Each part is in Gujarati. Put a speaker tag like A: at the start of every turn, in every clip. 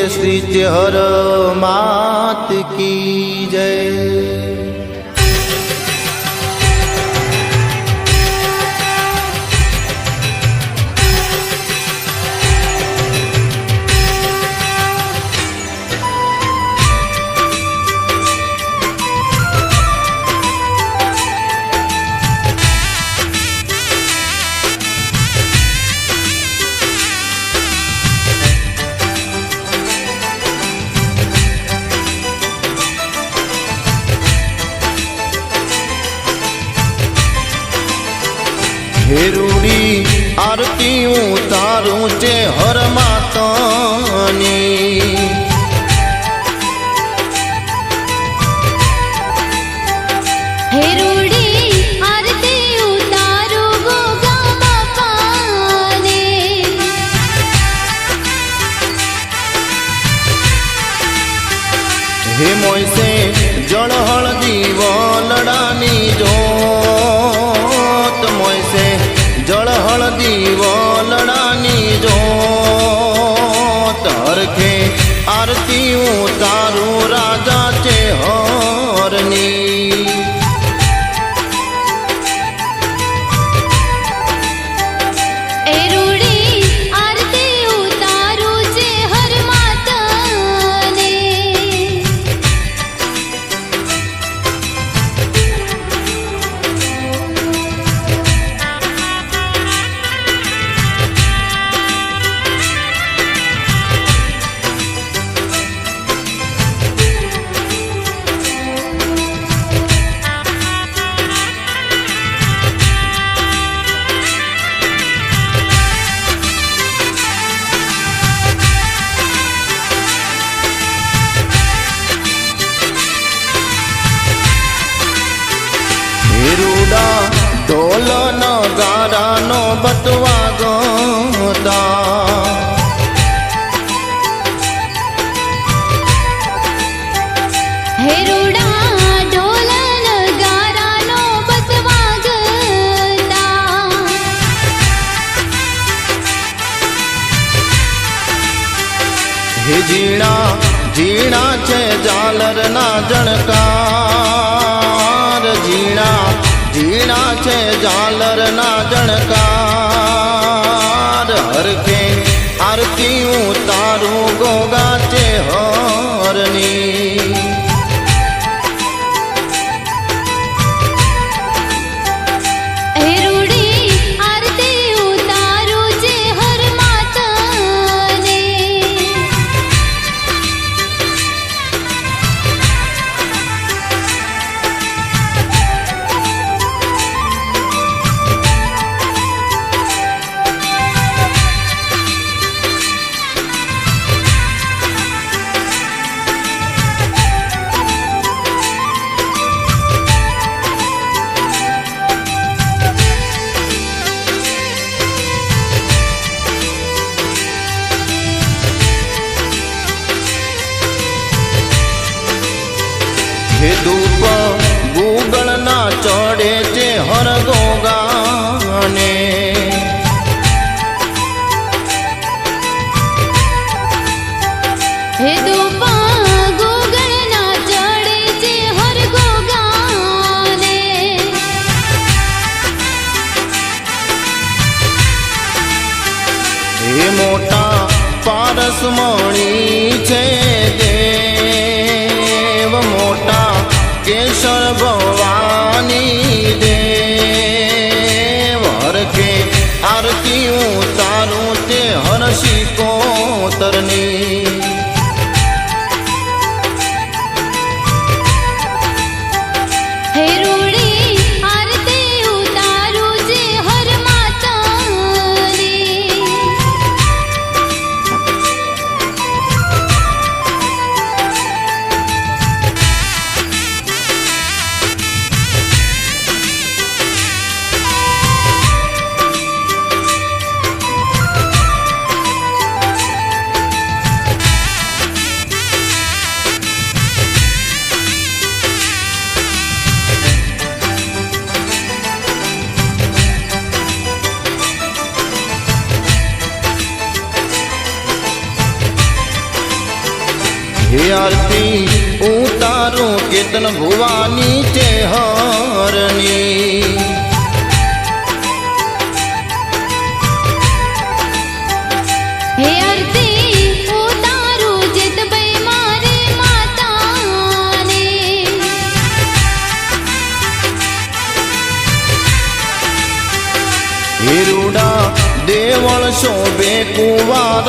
A: બોલીએ શ્રી मात માત કી હેરુડી આરતી તારું છે હર માતાની.
B: હેરુડી આરતી ઉતારો ગોગા બાપાને
A: હે મોયસે જળ હળદી વલડાની જોત ઝીણા ઝીણા છે ઝાલરના જણકાર ઝીણા ઝીણા છે ઝાલરના જણકાર હરખે આરતી ઉતારું ગોગા છે હરની. હે ધૂપ ચડે
B: હે ગોગળના ચડે છે હર ગોગાને.
A: હે મોટા પારસમણી છે હે આરતી ઉતારું કેતન ભુવાની છે હરની.
B: હે
A: દેવળ શોભે કુવારા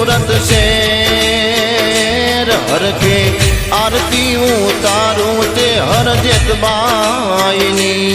A: સુરત શેર. હરખે આરતી ઉતારું તે હર જેતબાઈની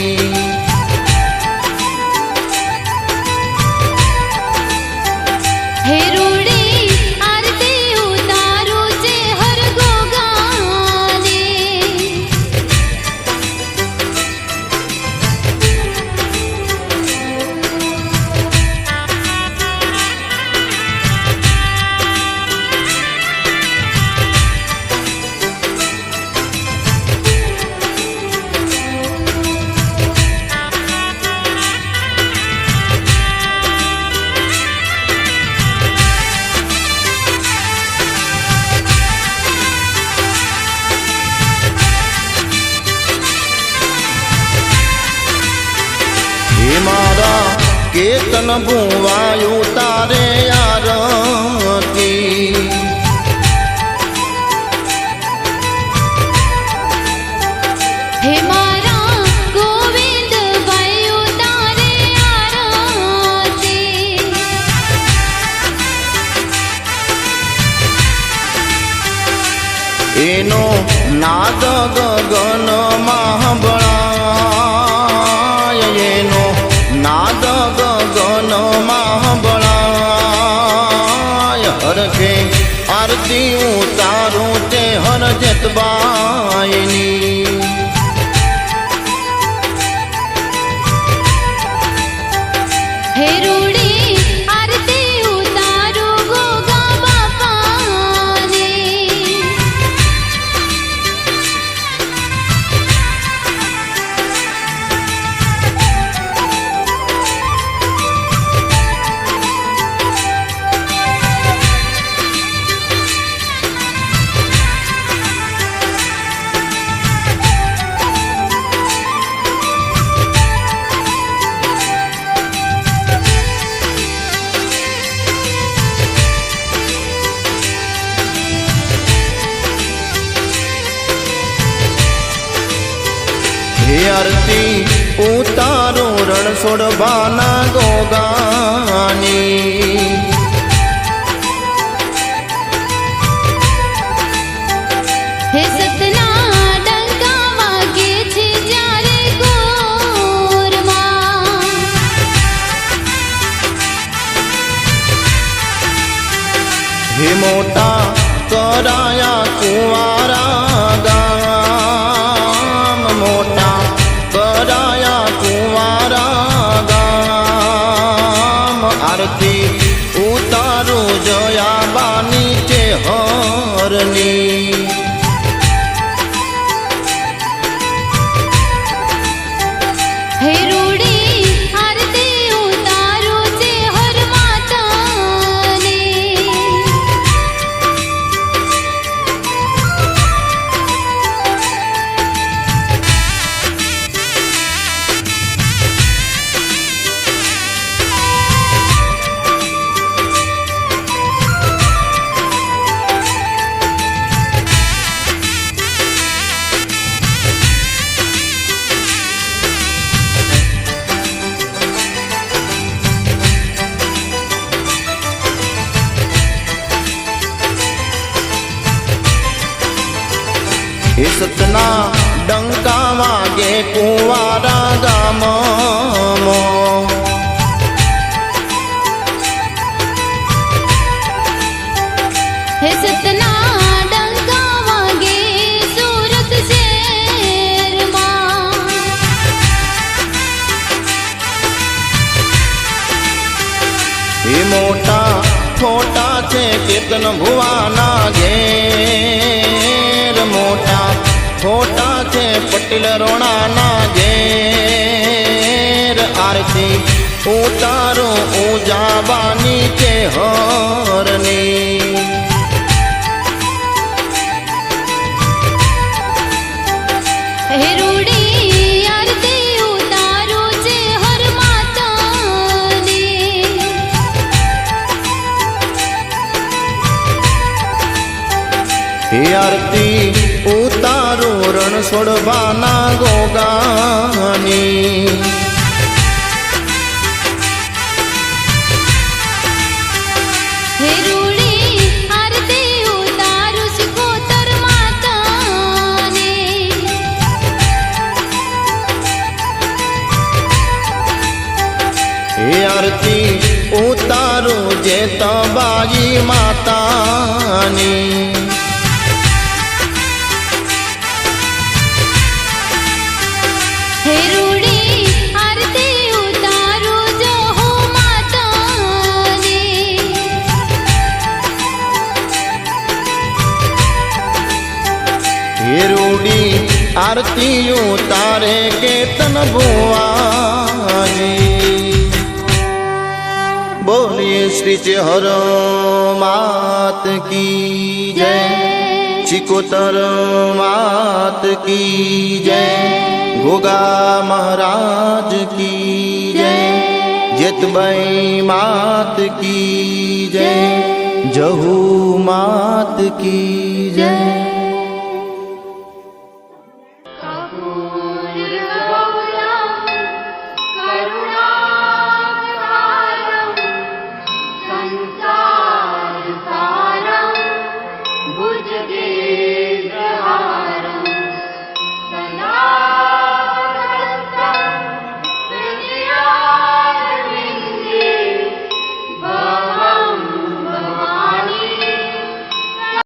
B: આરતી ઉતારો રણ છોડવાના ગોગાની.
A: હે
B: સતના
A: મોટા કરાયા કુંવારા વાગે કુંવારા ગામ
B: હે સતના ડંકા વાગે સુરત શહેરમાં.
A: એ મોટા ખોટા છે કેતન ભુવાના ઘેર. મોટા ફોટા છે પટેલ રોણાના ઘેર આરતી ઉતારો ઉજાવાની છે હરની
B: આરતી
A: છોડવાના ગોગાની.
B: આરતી ઉતારું
A: જે તબાજી માતાની બોલીએ શ્રી ચહર માત કી જય. ચિકોતર માત કી જય. ગોગા મહારાજ કી જય. જેતબાઈ માત કી જય. જહુ માત કી જય.